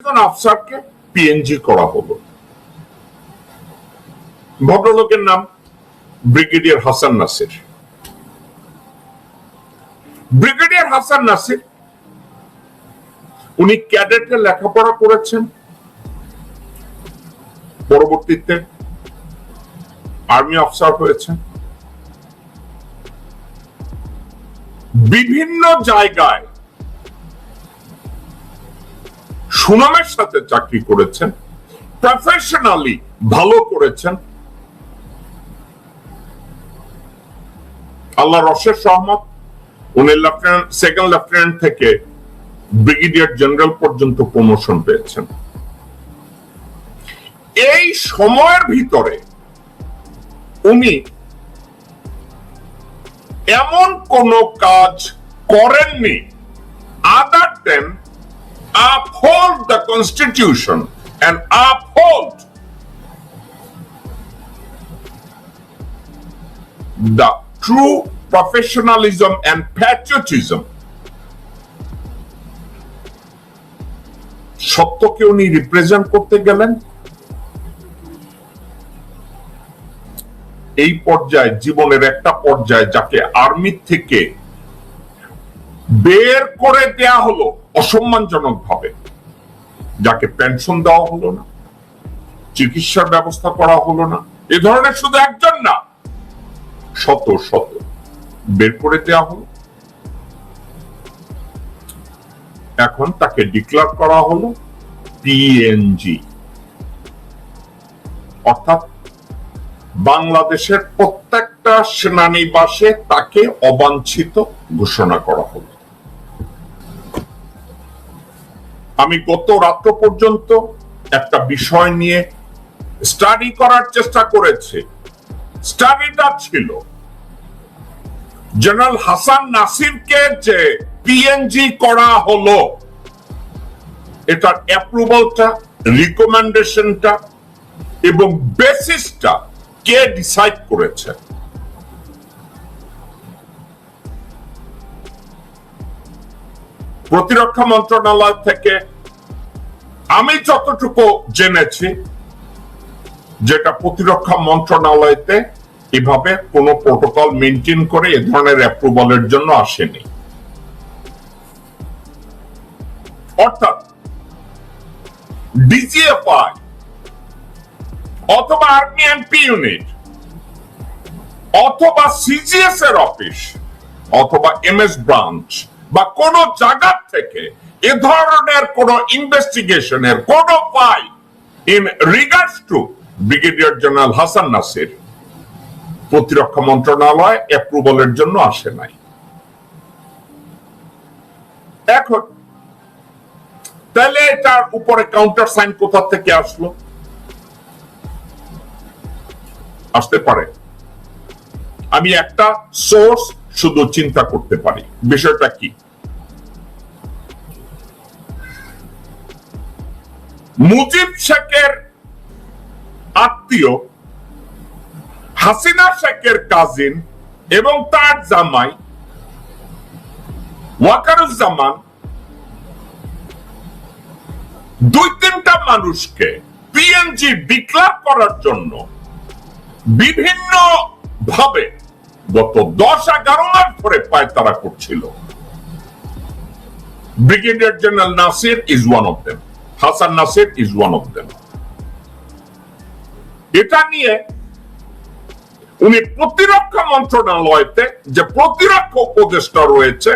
আফসারকে PNG করা হলো। ভদ্রলোকের নাম ব্রিগেডিয়ার হাসান নাসির। ব্রিগেডিয়ার হাসান নাসির, উনি ক্যাডেটে লেখাপড়া করেছেন। পরবর্তীতে আর্মি অফিসার হয়েছেন। বিভিন্ন জায়গায় সুনামের সাথে চাকরি করেছেন প্রফেশনালি ভালো করেছেন। আল্লাহ রসের সহমত উনি লেফটেন্যান্ট, সেকেন্ড লেফটেন্যান্ট থেকে ব্রিগেডিয়ার জেনারেল পর্যন্ত প্রমোশন পেয়েছেন। এই সময়ের ভিতরে উনি এমন কোন কাজ করেননি আদার দেন uphold the constitution and uphold the true professionalism and patriotism সত্যকে উনি রিপ্রেজেন্ট করতে গেলেন এই পর্যায়ে জীবনের একটা পর্যায়ে যাকে আর্মি থেকে বের করে দেয়া হলো অসম্মানজনক ভাবে। যাকে পেনশন দেওয়া হলো না, চিকিৎসার ব্যবস্থা করা হলো না, এ ধরনের শুধু একজন না, শত শত বের করে দেয়া হলো। এখন তাকে ডিক্লার করা হলো পিএনজি অর্থাৎ বাংলাদেশের প্রত্যেকটা সেনানিবাসে তাকে অবাঞ্ছিত ঘোষণা করা হলো। আমি গত রাত্র পর্যন্ত একটা বিষয় নিয়ে স্টাডি করার চেষ্টা করেছি। স্টাডিটা ছিল জেনারেল হাসান নাসিরকে যে পিএনজি করা হলো, এটার অ্যাপ্রুভালটা রিকমেন্ডেশনটা এবং বেসিসটা কে ডিসাইড করেছে? প্রতিরক্ষা মন্ত্রণালয় থেকে আমি যতটুকু জেনেছি যেটা প্রতিরক্ষা মন্ত্রণালয়তে এভাবে কোন প্রোটোকল মেনটেন করে এ ধরনের অ্যাপ্রুভালের জন্য আসেনি। অর্থাৎ ডিজিএফআই অথবা আর্মি এমপি ইউনিট অথবা সিজিএস এর অফিস অথবা এমএস ব্রাঞ্চ বা কোন জায়গা থেকে এ ধরনের কোন ইনভেস্টিগেশনের কোন পাই in regards to brigadier general Hasan Nasir প্রতিরক্ষা মন্ত্রণালয় অ্যাপ্রুভালের জন্য আসে নাই। এখন, তাহলে এটার উপরে কাউন্টার সাইন কোথা থেকে আসলো? আসতে পারে। আমি একটা সোর্স শুধু চিন্তা করতে পারি। বিষয়টা কি? মুজিব শেখের আত্মীয় হাসিনা শেখের কাজিন এবং তার জামাই ওয়াকারুজ্জামান দুই তিনটা মানুষকে পিএনজি ডিক্লার করার জন্য বিভিন্ন ভাবে গত দশ এগারো মাস ধরে পায়তারা করছিল। Brigadier general Nasir is one of them Hasan Nasir is one of them এটা নিয়ে উনি প্রতিরক্ষা মন্ত্রণালয়তে যে প্রতিরক্ষা উপদেষ্টা রয়েছে,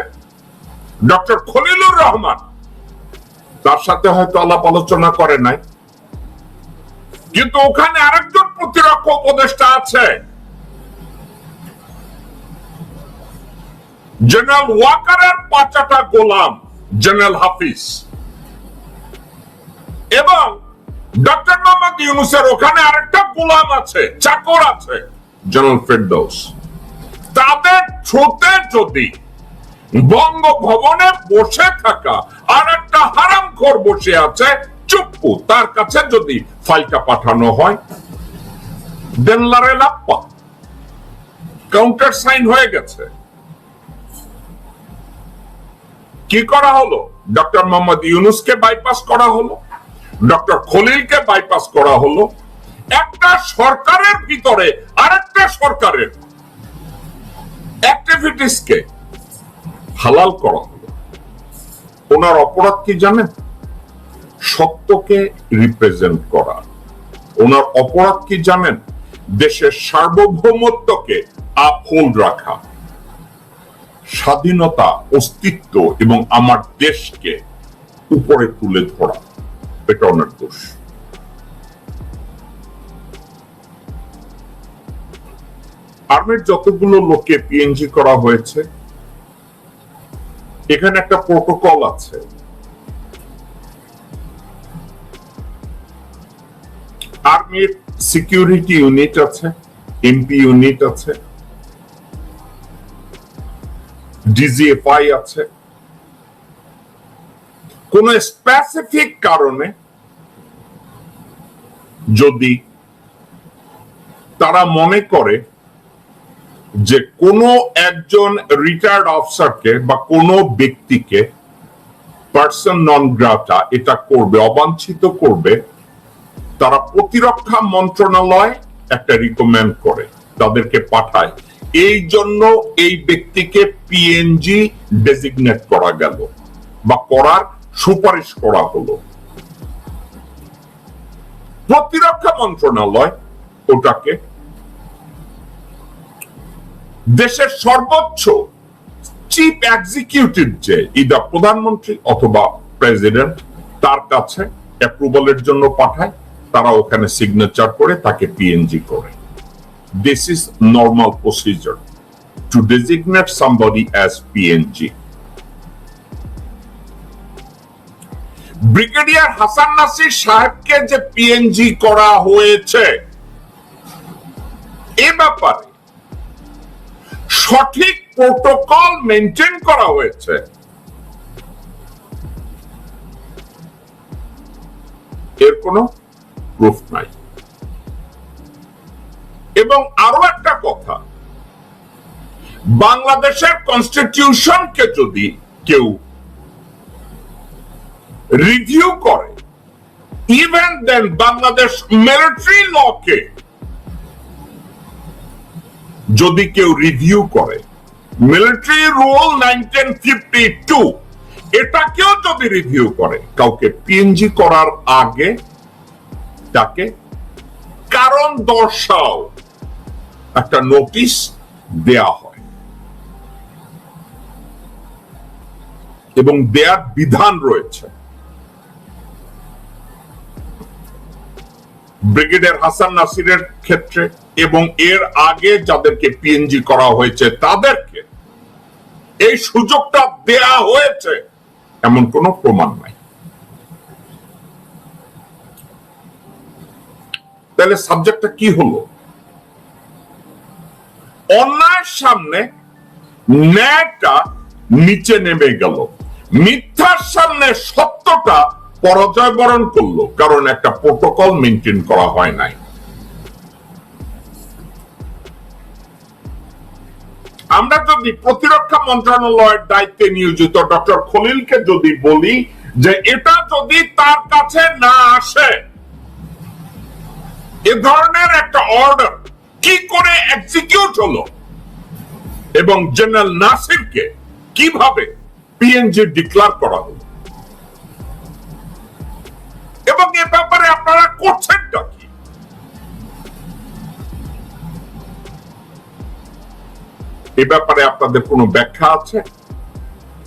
ডক্টর খলিলুর রহমান, তার সাথে হয়তো আলাপ আলোচনা করে নাই। কিন্তু ওখানে আরেকজন প্রতিরক্ষা উপদেষ্টা আছে। জেনারেল ওয়াকারের পাঁচাটা গোলাম, জেনারেল হাফিজ। এবং ডক্টর মোহাম্মদ ইউনুসের ওখানে আরেকটা গোলাম আছে, চাকর আছে, জেনারেল ফেরদৌস। তাদের থ্রুতে যদি বঙ্গভবনে বসে থাকা আর একটা হারাম খোর বসে আছে, চুপ্পু, তার কাছে যদি ফাইলটা পাঠানো হয়, দেনলারে লাপ্পা। কাউন্টার সাইন হয়ে গেছে। কি করা হলো? ডক্টর মোহাম্মদ ইউনুসকে বাইপাস করা হলো? ডক্টর খলিলকে বাইপাস করা হলো? একটা সরকারের ভিতরে আরেকটা সরকারের অ্যাক্টিভিটিসকে হালাল করা হলো। ওনার অপরাধ কি জানেন? সত্যকে রিপ্রেজেন্ট করা। ওনার অপরাধ কি জানেন? দেশের সার্বভৌমত্বকে আপহোল্ড রাখা। স্বাধীনতা, অস্তিত্ব এবং আমার দেশকে উপরে তুলে ধরা। এটা ওনার দোষ। আর্মির যতগুলো লোকে পিএনজি করা হয়েছে, এখানে একটা প্রোটোকল আছে। আর্মির সিকিউরিটি ইউনিট আছে এমপি ইউনিট আছে ডিজিএফআই আছে। কোন স্পেসিফিক কারণে যদি তারা মনে করে যে কোনো একজন রিটায়ার্ড অফিসারকে বা কোনো ব্যক্তিকে পার্সন নন গ্রাটা এটা করবে, অবাঞ্ছিত করবে, তারা প্রতিরক্ষা মন্ত্রণালয় একটা রিকমেন্ড করে, তাদেরকে পাঠায়। এই জন্য এই ব্যক্তিকে পিএনজি ডেজিগনেট করা গেল বা করার সুপারিশ করা হলো। প্রতিরক্ষা মন্ত্রণালয় ওটাকে দেশের সর্বোচ্চ চিফ এক্সিকিউটিভ যে ইদা প্রধানমন্ত্রী অথবা প্রেসিডেন্ট তার কাছে অ্যাপ্রুভালের জন্য পাঠায়, তারা ওখানে সিগনেচার করে, তাকে পিএনজি করে। This is normal procedure to designate somebody as PNG brigadier Hasan Nasir সাহেবকে যে পিএনজি করা হয়েছে, এ ব্যাপারে সঠিক প্রোটোকল মেনটেন করা হয়েছে। এর কোনো প্রুফ নাই। এবং আরও একটা কথা, বাংলাদেশের কনস্টিটিউশনকে যদি কেউ রিভিউ করে ইভেন দেন বাংলাদেশ মিলিটারি লকে যদি কেউ রিভিউ করে military rule nineteen fifty two এটাকেও যদি রিভিউ করে, কাউকে পিএনজি করার আগে তাকে কারণ দর্শাও। একটা নোটিশ দেয়া হয়। এবং দেয়ার বিধান রয়েছে। ব্রিগেডিয়ার হাসান নাসিরের ক্ষেত্রে এবং এর আগে যাদেরকে পিএনজি করা হয়েছে, তাদেরকে এই সুযোগটা দেয়া হয়েছে, এমন কোনো প্রমাণ নাই। তাহলে সাবজেক্টটা কি হলো? অন্যায়ের সামনে ন্যায়টা নিচে নেমে গেল। মিথ্যার সামনে সত্যটা পরাজয় বরণ করল, কারণ একটা প্রোটোকল মেনটেন করা হয় নাই। আমরা যদি প্রতিরক্ষা মন্ত্রণালয়ের দায়িত্বে নিয়োজিত ডক্টর খলিলকে যদি বলি যে এটা যদি তার কাছে না আসে এ ধরনের একটা অর্ডার কি করে এক্সিকিউট হলো? এবং জেনারেল নাসিরকে কীভাবে পিএনজি ডিক্লার করা হলো? এবং এ ব্যাপারে আপনারা করছেনটা কি? এ ব্যাপারে আপনাদের কোনো ব্যাখ্যা আছে?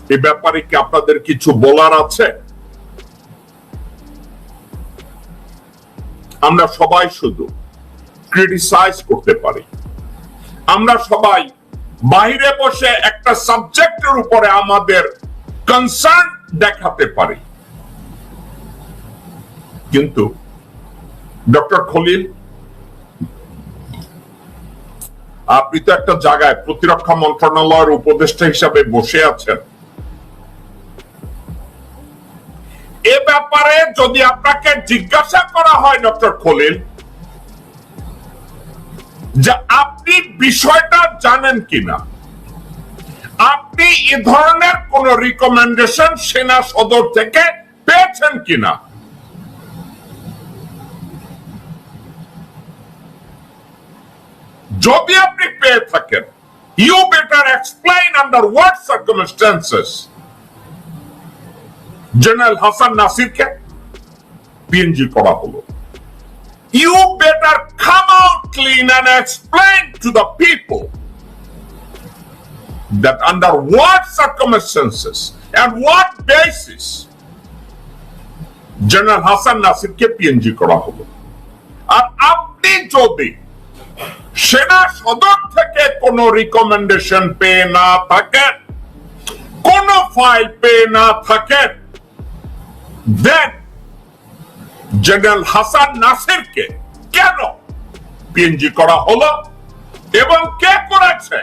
এ ব্যাপারে কি আপনাদের কিছু বলার আছে? আমরা সবাই শুধু ক্রিটিসাইজ করতে পারি। আমরা সবাই বাইরে বসে একটা সাবজেক্টের উপরে আমাদের কনসার্ন দেখাতে পারি। কিন্তু ডক্টর খলিল, আপনি তো একটা জায়গায় প্রতিরক্ষা মন্ত্রণালয়ের উপদেষ্টা হিসাবে বসে আছেন। এ ব্যাপারে যদি আপনাকে জিজ্ঞাসা করা হয়, ডক্টর খলিল, যে আপনি বিষয়টা জানেন কিনা, আপনি এ ধরনের কোন রিকমেন্ডেশন সেনা সদর থেকে পেয়েছেন কিনা? যদি আপনি পেয়ে থাকেন you better explain under what circumstances general Hasan নাসিরকে PNG করা হলো। You better come out clean and explain to the people that under what circumstances and what basis general Hasan নাসিরকে PNG করা হলো। আর আপনি যদি সেনা সদর থেকে কোন রিকমেন্ডেশন পেয়ে না থাকেন, কোন ফাইল পেয়ে না থাকেন দেন জেনারেল হাসান নাসিরকে কেন পিএনজি করা হলো এবং কে করেছে?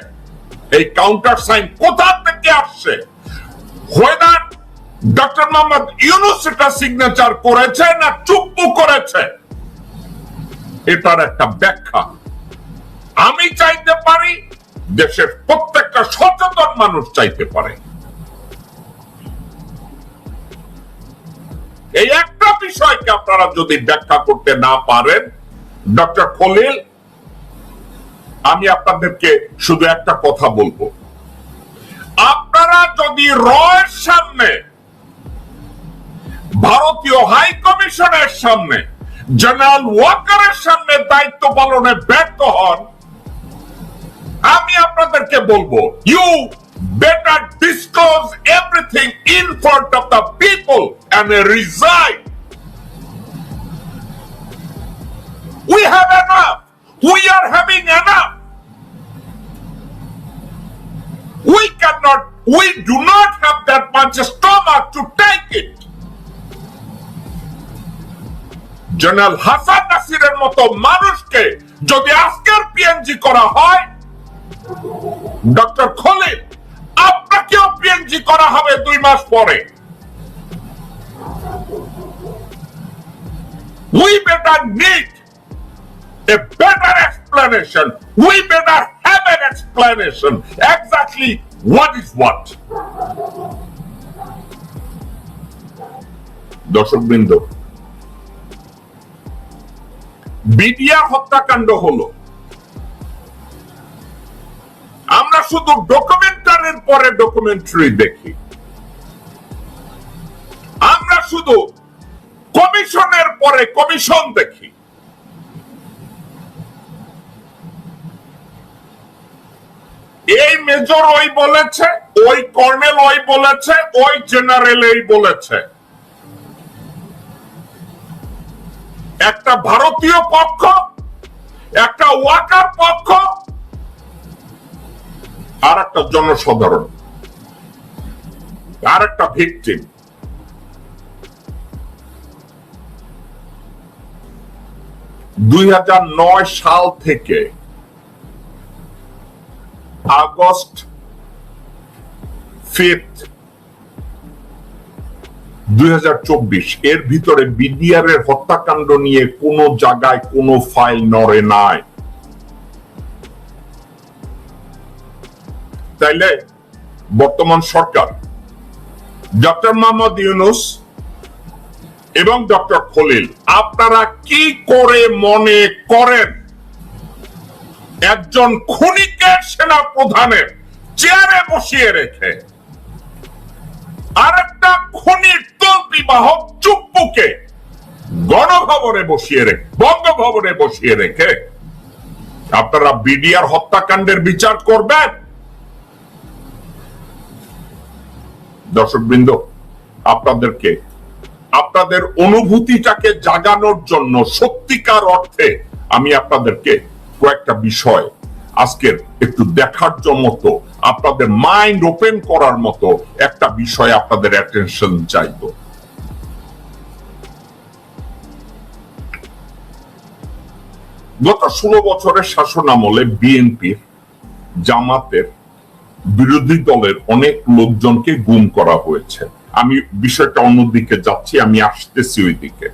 এই কাউন্টার সাইন কোথা থেকে আসছে? হোয়েদার ডক্টর মোহাম্মদ ইউনুস এটা সিগনেচার করেছে না করেছে? এটার একটা ব্যাখ্যা। আমি চাইতে পারি, দেশের প্রত্যেকটা সচেতন মানুষ চাইতে পারে। এই একটা বিষয়কে আপনারা যদি ব্যাখ্যা করতে না পারেন, ডক্টর খলিল, আমি আপনাদেরকে শুধু একটা কথা বলব। আপনারা যদি রয়ের সামনে, ভারতীয় হাই কমিশনের সামনে, জেনারেল ওয়াকারের সামনে দায়িত্ব পালনে ব্যর্থ হন, আমি আপনাদেরকে বলব you Better disclose everything in front of the people and resign We have enough. We are having enough. We cannot, we do not have that much stomach to take it. General Hasan নাসিরের মতো মানুষকে যদি আজকের PNG করা হয় doctor Khalil আপনাকেও PNG করা হবে দুই মাস পরে We better need a better explanation. We better have an explanation. Exactly what is what. দর্শক বৃন্দ বিডিআর হত্যাকাণ্ড হলো আমরা শুধু ডকুমেন্টারির পরে ডকুমেন্টারি দেখি। আমরা শুধু কমিশনের পরে কমিশন দেখি। এই মেজর ওই বলেছে, ওই কর্নেল ওই বলেছে, ওই জেনারেল এই বলেছে। একটা ভারতীয় পক্ষ, একটা ওয়াকার পক্ষ আর একটা জনসাধারণ আর একটা ভিকটিম। দুই সাল থেকে আগস্ট ফিফথ, দুই হাজার এর ভিতরে বিডিআর এর হত্যাকাণ্ড নিয়ে কোনো জায়গায় কোনো ফাইল নড়ে নাই। তাইলে বর্তমান সরকার ডক্টর মোহাম্মদ ইউনুস এবং ডক্টর খলিল, আপনারা কি করে মনে করেন একজন খুনিকে সেনা প্রধানের চেয়ারে বসিয়ে রেখে আরেকটা খুনির তল্পি বাহক চুপ্পুকে গণভবনে বসিয়ে রেখে, বঙ্গভবনে বসিয়ে রেখে, আপনারা বিডিআর হত্যাকাণ্ডের বিচার করবেন? দর্শকবৃন্দ, আপনাদেরকে, আপনাদের অনুভূতিটাকে জাগানোর জন্য সত্যিকার অর্থে আমি আপনাদেরকে কয়েকটা বিষয় আজকের একটু দেখার মতো, আপনাদের মাইন্ড ওপেন করার মতো একটা বিষয় আপনাদের অ্যাটেনশন চাইব। গত ষোলো বছরের শাসন আমলে বিএনপির জামাতের বিরোধী দলের অনেক লোকজনকে গুম করা হয়েছে। আমি বিষয়টা অন্যদিকে যাচ্ছি, আমি আসতেছি ওই দিকে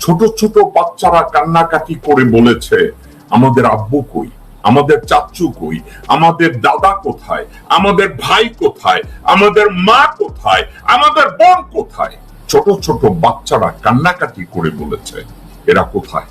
ছোট ছোট বাচ্চারা কান্নাকাটি করে বলেছে, আমাদের আব্বু কই? আমাদের চাচু কই? আমাদের দাদা কোথায়? আমাদের ভাই কোথায়? আমাদের মা কোথায়? আমাদের বোন কোথায়? ছোট ছোট বাচ্চারা কান্নাকাটি করে বলেছে, এরা কোথায়?